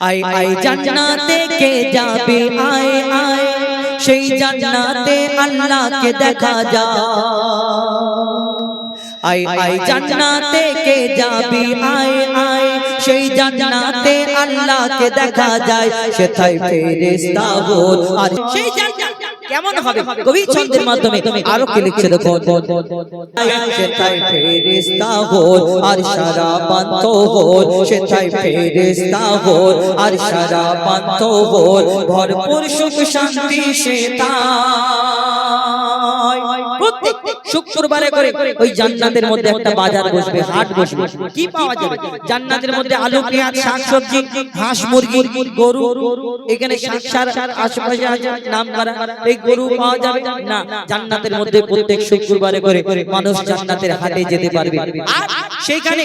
আয় আয় জান্নাতে কে যাবে? আয় আয় সেই জান্নাতে আল্লাহকে দেখা যা। আয় আয় জান্নাতে কে যাবে? আয় আয় সেই জান্নাতে আল্লাহকে দেখা যায়। সেথায় ফেরেশতা গোল আর সেই জান্নাত কেমন হবে? কবি ছন্দের মাধ্যমে। আরও কে লিখছে দেখো ফেরেশতা গোল আর সারা পান্ত গোল সেথায় ফেরেশতা হো আর সারা পান্ত হো ভরপুর সুখ শান্তি সেতায় প্রত্যেক শুক্রবারে করে ওই জান্নাতের মধ্যে একটা বাজার বসবে, হাট বসবে। কি পাওয়া যাবে? জান্নাতের মধ্যে আলু, পেঁয়াজ, শাকসবজি, হাঁস, মুরগি, গরু, এখানে আশেপাশে আছে, নাম করা। এই গরু পাওয়া যাবে? না, জান্নাতের মধ্যে প্রত্যেক শুক্রবারে করে মানুষ জান্নাতের হাটে যেতে পারবে। আর সেইখানে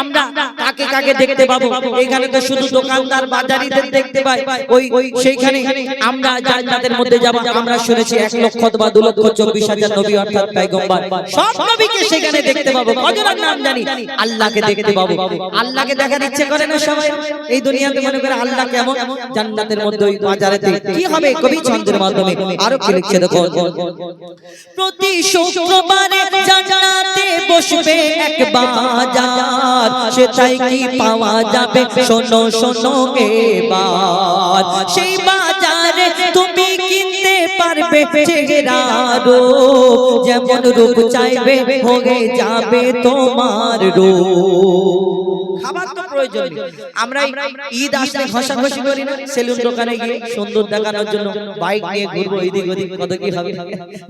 আমরা কাকে কাকে দেখতে পাবো? এখানে তো শুধু দোকানদার বাজারিদের দেখতে পাই। ওই সেইখানে আমরা জান্নাতের মধ্যে যাব। আমরা শুনেছি এক লক্ষ বা দু লক্ষ চব্বিশ হাজার নবী অর্থাৎ পয়গম্বর। সব নবীকে সেখানে দেখতে পাবো। কজনের নাম জানি? আল্লাহকে দেখতে পাবো। আল্লাহকে দেখার ইচ্ছে করে না সবাই? এই দুনিয়াতে মনে করে আল্লাহ কেমন? জান্নাতের মধ্যে ওই বাজারেতে। কি হবে? কবি ছন্দের মাধ্যমে আরও কি লিখছে দেখো? প্রতি শুক্রবারে জান্নাতে বসবে এক বাজার সেটাই কি পাওয়া যাবে? শোনো শোনো এবার সেই বাজারে তুমি কিনতে পারবে চেহারা রূপ যেমন রূপ চাইবে হয়ে যাবে তোমার রূপ খাবার তো প্রয়োজন আমরা ঈদ আসলে করি না, সেলুন দোকানে গিয়ে সুন্দর দেখানোর জন্য বাইক নিয়ে ঘুরবো এদিক ওদিক, কত কি হবে?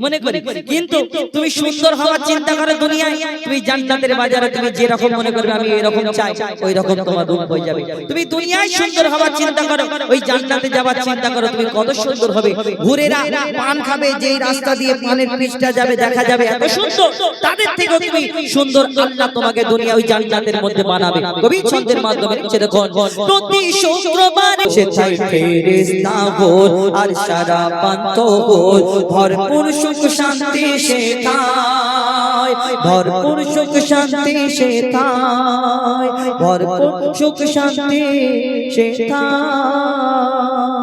মনে করি, কিন্তু তুমি সুন্দর হওয়ার চিন্তা করো দুনিয়ায়, তুমি জান্নাতের বাজারে তুমি যেরকম মনে করবে, আমি এরকম চাই ওই রকম তোমার রূপ হয়ে যাবে। তুমি দুনিয়ায় সুন্দর হওয়ার চিন্তা করো, ওই জান্নাতে যাওয়ার চিন্তা করো, তুমি কত সুন্দর হবে। ঘুরেরা পান খাবে, যেই রাস্তা দিয়ে পানের পৃষ্ঠা যাবে, দেখা যাবে এত সুন্দর। তাদের থেকে তুমি সুন্দর আল্লাহ তোমাকে দুনিয়া ওই জান্নাতের মধ্যে বানাবে। কবি ছন্দের মাধ্যমে দেখুন, প্রতি শুক্রবার সেথায় ফেরেশতা গোল আর সারা পান্ত গোল ভরপুর সুখ শান্তি সেথায়, ভরপুর সুখ শান্তি সেথায়, ভরপুর সুখ শান্তি সেথায়।